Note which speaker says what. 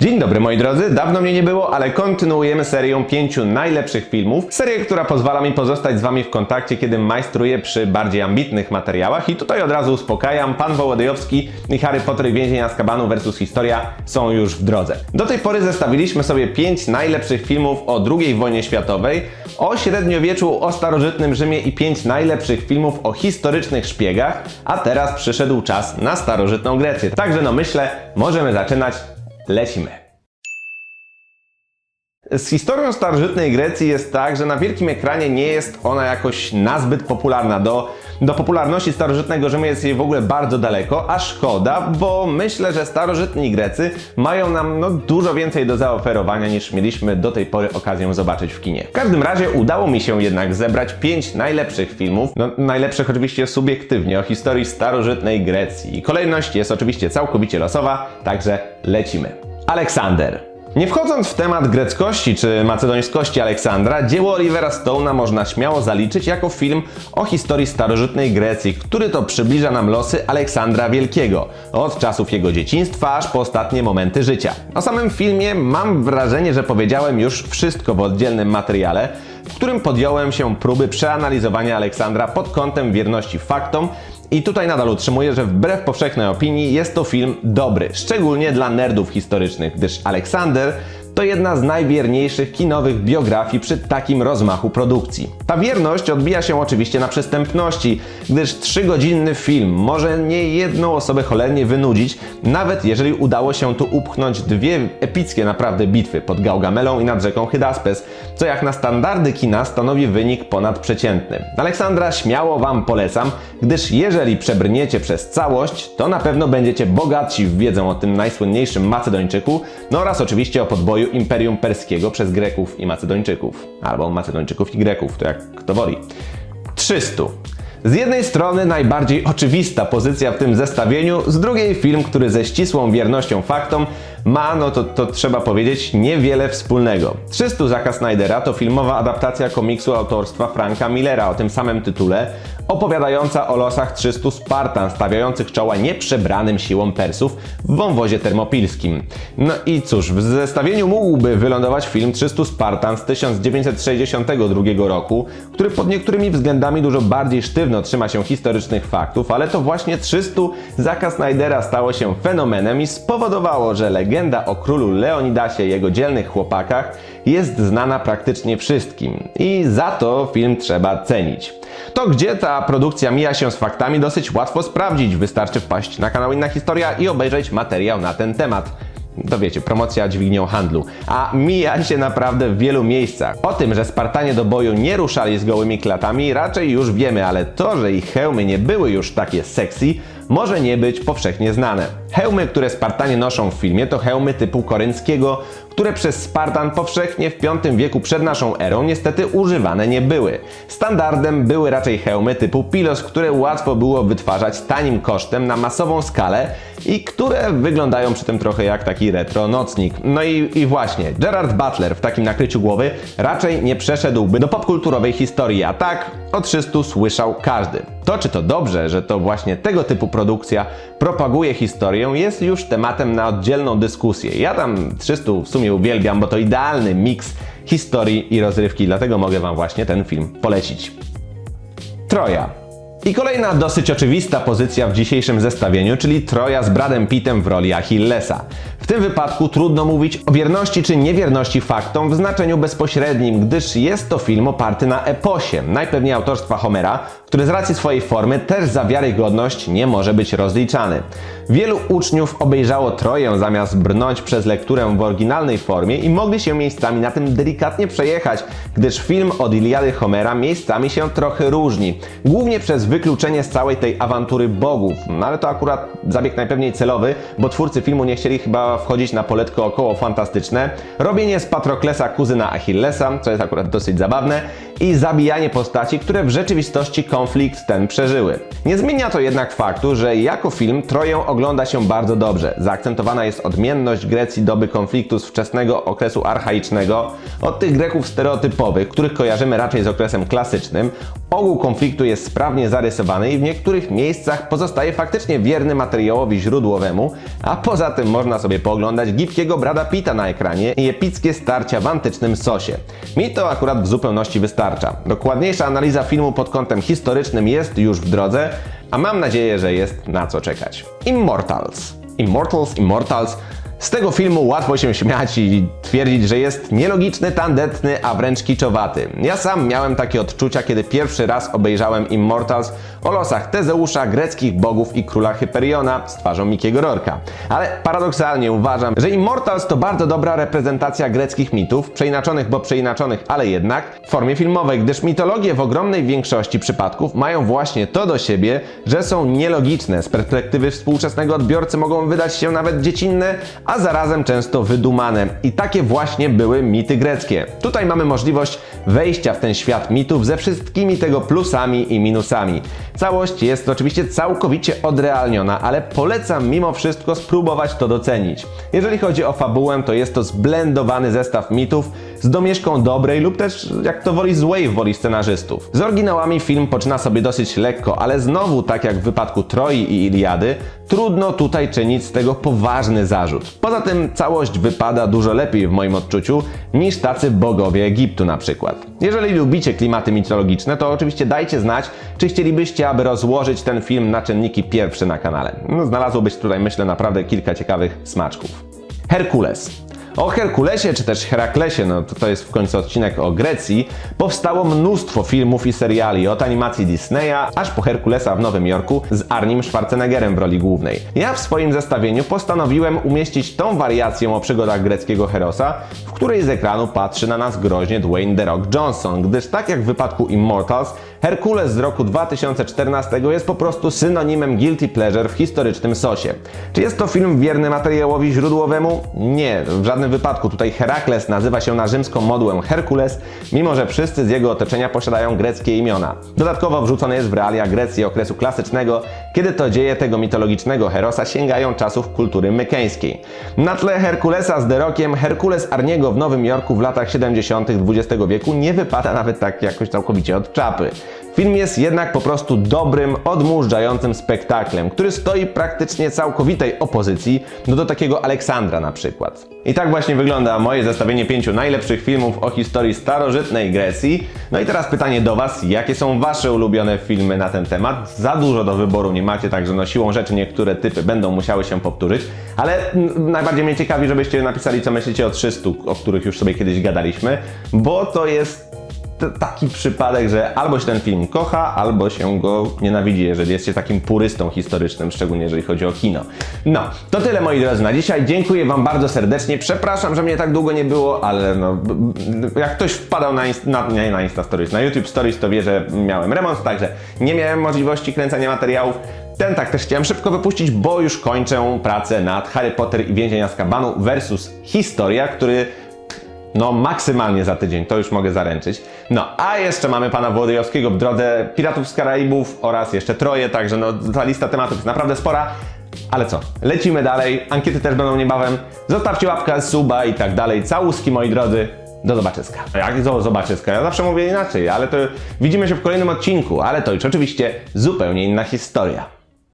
Speaker 1: Dzień dobry moi drodzy, dawno mnie nie było, ale kontynuujemy serię pięciu najlepszych filmów. Serię, która pozwala mi pozostać z Wami w kontakcie, kiedy majstruję przy bardziej ambitnych materiałach. I tutaj od razu uspokajam, Pan Wołodyjowski i Harry Potter i Więzień Azkabanu vs. Historia są już w drodze. Do tej pory zestawiliśmy sobie pięć najlepszych filmów o II wojnie światowej, o średniowieczu, o starożytnym Rzymie i pięć najlepszych filmów o historycznych szpiegach, a teraz przyszedł czas na starożytną Grecję. Także no myślę, możemy zaczynać. Lecimy. Z historią starożytnej Grecji jest tak, że na wielkim ekranie nie jest ona jakoś nazbyt popularna. Do, do popularności starożytnego Rzymu jest jej w ogóle bardzo daleko, a szkoda, bo myślę, że starożytni Grecy mają nam no, dużo więcej do zaoferowania niż mieliśmy do tej pory okazję zobaczyć w kinie. W każdym razie udało mi się jednak zebrać pięć najlepszych filmów, no, najlepszych oczywiście subiektywnie, o historii starożytnej Grecji. Kolejność jest oczywiście całkowicie losowa, także lecimy. Aleksander. Nie wchodząc w temat greckości czy macedońskości Aleksandra, dzieło Olivera Stone'a można śmiało zaliczyć jako film o historii starożytnej Grecji, który to przybliża nam losy Aleksandra Wielkiego, od czasów jego dzieciństwa aż po ostatnie momenty życia. O samym filmie mam wrażenie, że powiedziałem już wszystko w oddzielnym materiale, w którym podjąłem się próby przeanalizowania Aleksandra pod kątem wierności faktom i tutaj nadal utrzymuję, że wbrew powszechnej opinii jest to film dobry, szczególnie dla nerdów historycznych, gdyż Aleksander to jedna z najwierniejszych kinowych biografii przy takim rozmachu produkcji. Ta wierność odbija się oczywiście na przystępności, gdyż trzygodzinny film może nie jedną osobę cholernie wynudzić, nawet jeżeli udało się tu upchnąć dwie epickie naprawdę bitwy pod Gaugamelą i nad rzeką Hydaspes, co jak na standardy kina stanowi wynik ponadprzeciętny. Aleksandra śmiało Wam polecam, gdyż jeżeli przebrniecie przez całość, to na pewno będziecie bogatsi w wiedzę o tym najsłynniejszym Macedończyku, no oraz oczywiście o podboju Imperium Perskiego przez Greków i Macedończyków. Albo Macedończyków i Greków, to jak kto woli. 300. Z jednej strony najbardziej oczywista pozycja w tym zestawieniu, z drugiej film, który ze ścisłą wiernością faktom ma, no to, to trzeba powiedzieć, niewiele wspólnego. 300 Zacka Snydera to filmowa adaptacja komiksu autorstwa Franka Millera o tym samym tytule, opowiadająca o losach 300 Spartan stawiających czoła nieprzebranym siłom Persów w wąwozie termopilskim. No i cóż, w zestawieniu mógłby wylądować film 300 Spartan z 1962 roku, który pod niektórymi względami dużo bardziej sztywno trzyma się historycznych faktów, ale to właśnie 300 Zacka Snydera stało się fenomenem i spowodowało, że legenda o królu Leonidasie i jego dzielnych chłopakach jest znana praktycznie wszystkim. I za to film trzeba cenić. To gdzie ta produkcja mija się z faktami dosyć łatwo sprawdzić. Wystarczy wpaść na kanał Inna Historia i obejrzeć materiał na ten temat. To wiecie, promocja dźwignią handlu. A mija się naprawdę w wielu miejscach. O tym, że Spartanie do boju nie ruszali z gołymi klatami raczej już wiemy, ale to, że ich hełmy nie były już takie sexy, może nie być powszechnie znane. Hełmy, które Spartanie noszą w filmie, to hełmy typu korynckiego, które przez Spartan powszechnie w V wieku przed naszą erą niestety używane nie były. Standardem były raczej hełmy typu pilos, które łatwo było wytwarzać tanim kosztem na masową skalę i które wyglądają przy tym trochę jak taki retro nocnik. No i, i właśnie, Gerard Butler w takim nakryciu głowy raczej nie przeszedłby do popkulturowej historii, a tak o 300 słyszał każdy. To czy to dobrze, że to właśnie tego typu produkcja propaguje historię, jest już tematem na oddzielną dyskusję. Ja tam 300 w sumie uwielbiam, bo to idealny miks historii i rozrywki, dlatego mogę Wam właśnie ten film polecić. Troja. I kolejna dosyć oczywista pozycja w dzisiejszym zestawieniu, czyli Troja z Bradem Pittem w roli Achillesa. Tym wypadku trudno mówić o wierności czy niewierności faktom w znaczeniu bezpośrednim, gdyż jest to film oparty na eposie, najpewniej autorstwa Homera, który z racji swojej formy też za wiarygodność nie może być rozliczany. Wielu uczniów obejrzało Troję zamiast brnąć przez lekturę w oryginalnej formie i mogli się miejscami na tym delikatnie przejechać, gdyż film od Iliady Homera miejscami się trochę różni. Głównie przez wykluczenie z całej tej awantury bogów. No ale to akurat zabieg najpewniej celowy, bo twórcy filmu nie chcieli chyba wchodzić na poletko około fantastyczne. Robienie z Patroklesa kuzyna Achillesa, co jest akurat dosyć zabawne. I zabijanie postaci, które w rzeczywistości konflikt ten przeżyły. Nie zmienia to jednak faktu, że jako film Troję ogląda się bardzo dobrze. Zaakcentowana jest odmienność Grecji doby konfliktu z wczesnego okresu archaicznego od tych Greków stereotypowych, których kojarzymy raczej z okresem klasycznym. Ogół konfliktu jest sprawnie zarysowany i w niektórych miejscach pozostaje faktycznie wierny materiałowi źródłowemu, a poza tym można sobie pooglądać gibkiego Brada Pita na ekranie i epickie starcia w antycznym sosie. Mi to akurat w zupełności wystarcza. Dokładniejsza analiza filmu pod kątem historycznym jest już w drodze, a mam nadzieję, że jest na co czekać. Immortals. Immortals, Immortals. Z tego filmu łatwo się śmiać i twierdzić, że jest nielogiczny, tandetny, a wręcz kiczowaty. Ja sam miałem takie odczucia, kiedy pierwszy raz obejrzałem Immortals o losach Tezeusza, greckich bogów i króla Hyperiona z twarzą Mikiego Rorka. Ale paradoksalnie uważam, że Immortals to bardzo dobra reprezentacja greckich mitów, przeinaczonych, bo przeinaczonych, ale jednak w formie filmowej, gdyż mitologie w ogromnej większości przypadków mają właśnie to do siebie, że są nielogiczne. Z perspektywy współczesnego odbiorcy mogą wydać się nawet dziecinne, a zarazem często wydumane. I takie właśnie były mity greckie. Tutaj mamy możliwość wejścia w ten świat mitów ze wszystkimi tego plusami i minusami. Całość jest oczywiście całkowicie odrealniona, ale polecam mimo wszystko spróbować to docenić. Jeżeli chodzi o fabułę, to jest to zblendowany zestaw mitów z domieszką dobrej lub też, jak to woli, złej woli scenarzystów. Z oryginałami film poczyna sobie dosyć lekko, ale znowu, tak jak w wypadku Troi i Iliady, trudno tutaj czynić z tego poważny zarzut. Poza tym całość wypada dużo lepiej w moim odczuciu niż tacy bogowie Egiptu na przykład. Jeżeli lubicie klimaty mitologiczne, to oczywiście dajcie znać, czy chcielibyście, aby rozłożyć ten film na czynniki pierwsze na kanale. No, znalazłobyś tutaj, myślę, naprawdę kilka ciekawych smaczków. Herkules. O Herkulesie czy też Heraklesie, no to, to jest w końcu odcinek o Grecji, powstało mnóstwo filmów i seriali od animacji Disneya aż po Herkulesa w Nowym Jorku z Arnim Schwarzeneggerem w roli głównej. Ja w swoim zestawieniu postanowiłem umieścić tą wariację o przygodach greckiego Herosa, w której z ekranu patrzy na nas groźnie Dwayne The Rock Johnson, gdyż tak jak w wypadku Immortals, Herkules z roku 2014 jest po prostu synonimem guilty pleasure w historycznym sosie. Czy jest to film wierny materiałowi źródłowemu? Nie, w żadnym wypadku. Tutaj Herakles nazywa się na rzymską modłę Herkules, mimo że wszyscy z jego otoczenia posiadają greckie imiona. Dodatkowo wrzucony jest w realia Grecji okresu klasycznego, kiedy to dzieje tego mitologicznego Herosa sięgają czasów kultury mykeńskiej. Na tle Herkulesa z Derokiem, Herkules Arniego w Nowym Jorku w latach 70. XX wieku nie wypada nawet tak jakoś całkowicie od czapy. Film jest jednak po prostu dobrym, odmurzającym spektaklem, który stoi praktycznie całkowitej opozycji do, do takiego Aleksandra na przykład. I tak właśnie wygląda moje zestawienie pięciu najlepszych filmów o historii starożytnej Grecji. No i teraz pytanie do Was, jakie są Wasze ulubione filmy na ten temat? Za dużo do wyboru nie macie, także no siłą rzeczy niektóre typy będą musiały się powtórzyć, ale mm, najbardziej mnie ciekawi, żebyście napisali co myślicie o 300, o których już sobie kiedyś gadaliśmy, bo to jest taki przypadek, że albo się ten film kocha, albo się go nienawidzi, jeżeli jest się takim purystą historycznym, szczególnie jeżeli chodzi o kino. No, to tyle moi drodzy na dzisiaj. Dziękuję Wam bardzo serdecznie. Przepraszam, że mnie tak długo nie było, ale no, jak ktoś wpadał na, inst- na, nie na Insta Stories, na YouTube Stories, to wie, że miałem remont, także nie miałem możliwości kręcenia materiałów. Ten tak też chciałem szybko wypuścić, bo już kończę pracę nad Harry Potter i Więzienia z Kabanu versus Historia, który no, maksymalnie za tydzień, to już mogę zaręczyć. No, a jeszcze mamy pana Włodyjowskiego w drodze Piratów z Karaibów oraz jeszcze Troje, także no, ta lista tematów jest naprawdę spora. Ale co, lecimy dalej, ankiety też będą niebawem. Zostawcie łapkę, suba i tak dalej. Całuski, moi drodzy. Do zobaczyska. Jak do zobaczyska? Ja zawsze mówię inaczej, ale to widzimy się w kolejnym odcinku, ale to już oczywiście zupełnie inna historia.